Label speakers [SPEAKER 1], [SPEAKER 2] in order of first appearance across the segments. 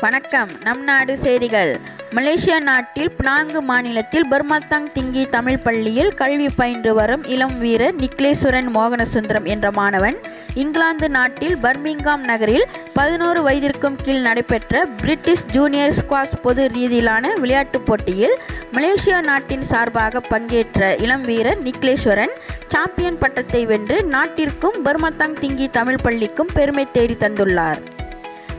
[SPEAKER 1] வணக்கம். நம் நாடு செய்திகள். மலேசியா நாட்டில் பினாங்கு மாநிலத்தில் பர்மத்தாங் திங்கி தமிழ் பள்ளியில் கல்வி பயின்று வரும் இளம் வீரர் நிக்லேஸ்வரன் மோகனசுந்தரம் என்ற மாணவன் இங்கிலாந்து நாட்டில் பர்மிங்காம் நகரில் பதினோரு வயதிற்கும் கீழ் நடைபெற்ற பிரிட்டிஷ் ஜூனியர் ஸ்குவாஷ் பொது ரீதியிலான விளையாட்டுப் போட்டியில் மலேசியா நாட்டின் சார்பாக பங்கேற்ற இளம் வீரர் நிக்லேஸ்வரன் சாம்பியன் பட்டத்தை வென்று நாட்டிற்கும் பர்மத்தாங் திங்கி தமிழ் பள்ளிக்கும் பெருமை தேடி தந்துள்ளார்.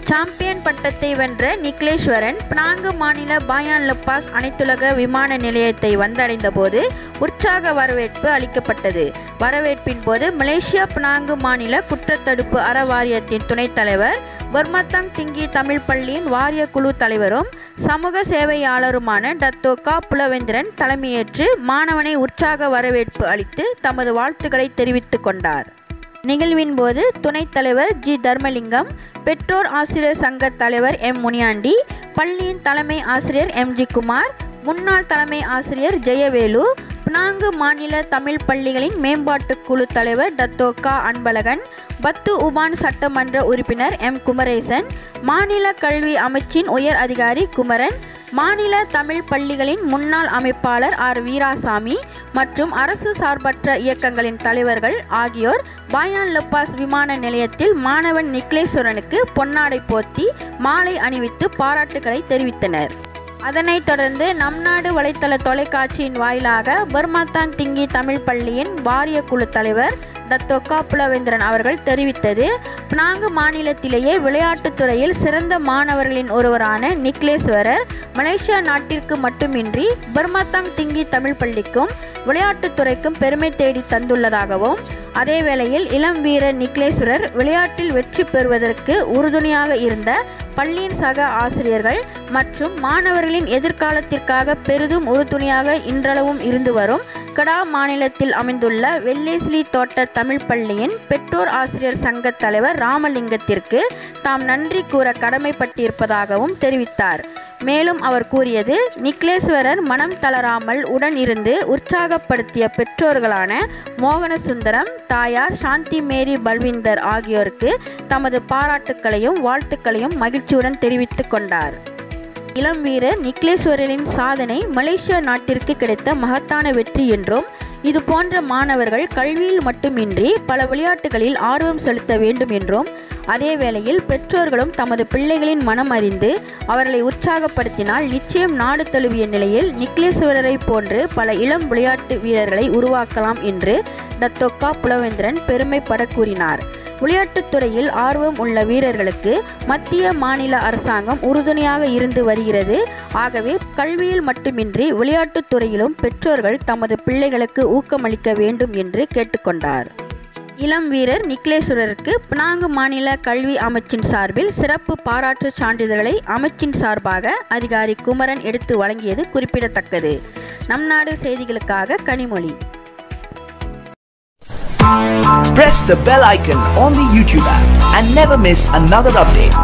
[SPEAKER 1] சாம்பியன் பட்டத்தை வென்ற நிக்லேஸ்வரன் பினாங்கு மாநில பாயான் லப்பாஸ் அனைத்துலக விமான நிலையத்தை வந்தடைந்த போது உற்சாக வரவேற்பு அளிக்கப்பட்டது. வரவேற்பின் போது மலேசியா பினாங்கு மாநில குற்றத்தடுப்பு அற வாரியத்தின் துணைத் தலைவர் பர்மத்தம் திங்கி தமிழ் பள்ளியின் வாரிய குழு தலைவரும் சமூக சேவையாளருமான டத்தோகா புலவேந்திரன் தலைமையேற்று மாணவனை உற்சாக வரவேற்பு அளித்து தமது வாழ்த்துக்களை தெரிவித்துக் கொண்டார். நிகழ்வின் போது துணைத் தலைவர் ஜி. தர்மலிங்கம் பெற்றோர் ஆசிரியர் சங்க தலைவர் எம். முனியாண்டி பள்ளியின் தலைமை ஆசிரியர் எம். ஜி. குமார் முன்னாள் தலைமை ஆசிரியர் ஜெயவேலு பினாங்கு மாநில தமிழ் பள்ளிகளின் மேம்பாட்டுக் குழு தலைவர் டத்தோகா அன்பழகன் பத்து உபான் சட்டமன்ற உறுப்பினர் எம். குமரேசன் மாநில கல்வி அமைச்சின் உயர் அதிகாரி குமரன் மாநில தமிழ் பள்ளிகளின் முன்னாள் அமைப்பாளர் ஆர் வீராசாமி மற்றும் அரசு சார்பற்ற இயக்கங்களின் தலைவர்கள் ஆகியோர் பாயான் லப்பாஸ் விமான நிலையத்தில் மாணவன் நிக்லேஸ்வரனுக்கு பொன்னாடை போர்த்தி மாலை அணிவித்து பாராட்டுகளை தெரிவித்தனர். அதனைத் தொடர்ந்து நம் நாடு வலைத்தள தொலைக்காட்சியின் வாயிலாக பர்மாத்தான் திங்கி தமிழ் பள்ளியின் வாரிய குழு தலைவர் டத்தோக்கா புலவேந்திரன் அவர்கள் தெரிவித்தது. பினாங்கு மாநிலத்திலேயே விளையாட்டுத்துறையில் சிறந்த மாணவர்களின் ஒருவரான நிக்லேஸ்வரர் மலேசியா நாட்டிற்கு மட்டுமின்றி பர்மாத்தாங் திங்கி தமிழ் பள்ளிக்கும் விளையாட்டுத்துறைக்கும் பெருமை தேடி தந்துள்ளதாகவும் அதே வேளையில் இளம் வீரர் நிக்லேஸ்வரர் விளையாட்டில் வெற்றி பெறுவதற்கு உறுதுணையாக இருந்த பள்ளியின் சக ஆசிரியர்கள் மற்றும் மாணவர்களின் எதிர்காலத்திற்காக பெரிதும் உறுதுணையாக இன்றளவும் இருந்து வரும் கடா மாநிலத்தில் அமைந்துள்ள வெள்ளேஸ்லி தோட்ட தமிழ் பள்ளியின் பெற்றோர் ஆசிரியர் சங்க தலைவர் ராமலிங்கத்திற்கு தாம் நன்றி கூற கடமைப்பட்டிருப்பதாகவும் தெரிவித்தார். மேலும் அவர் கூறியது நிக்லேஸ்வரர் மனம் தளராமல் உடன் இருந்து உற்சாகப்படுத்திய பெற்றோர்களான மோகனசுந்தரம் தாயார் சாந்தி மேரி பல்விந்தர் ஆகியோருக்கு தமது பாராட்டுக்களையும் வாழ்த்துக்களையும் மகிழ்ச்சியுடன் தெரிவித்துக் கொண்டார். இளம் வீரர் நிக்லேஸ்வரரின் சாதனை மலேசியா நாட்டிற்கு கிடைத்த மகத்தான வெற்றி என்றும் இது போன்ற மாணவர்கள் கல்வியில் மட்டுமின்றி பல விளையாட்டுகளில் ஆர்வம் செலுத்த வேண்டும் என்றும் அதே வேளையில் பெற்றோர்களும் தமது பிள்ளைகளின் மனம் அறிந்து அவர்களை உற்சாகப்படுத்தினால் நிச்சயம் நாடு தழுவிய நிலையில் நிக்லேஸ்வரரை போன்று பல இளம் விளையாட்டு வீரர்களை உருவாக்கலாம் என்று தத்தொக்கா புலவேந்திரன் பெருமைப்பட கூறினார். விளையாட்டுத் துறையில் ஆர்வம் உள்ள வீரர்களுக்கு மத்திய மாநில அரசாங்கம் உறுதுணையாக இருந்து வருகிறது. ஆகவே கல்வியில் மட்டுமின்றி விளையாட்டுத் துறையிலும் பெற்றோர்கள் தமது பிள்ளைகளுக்கு ஊக்கமளிக்க வேண்டும் என்று கேட்டுக்கொண்டார். இளம் வீரர் நிக்லேஸ்வரருக்கு பினாங்கு மாநில கல்வி அமைச்சின் சார்பில் சிறப்பு பாராட்டு சான்றிதழ்களை அமைச்சின் சார்பாக அதிகாரி குமரன் எடுத்து வழங்கியது குறிப்பிடத்தக்கது நம் நாடு செய்திகளுக்காக Kanimozhi
[SPEAKER 2] Press the bell icon on the YouTube app and never miss another update.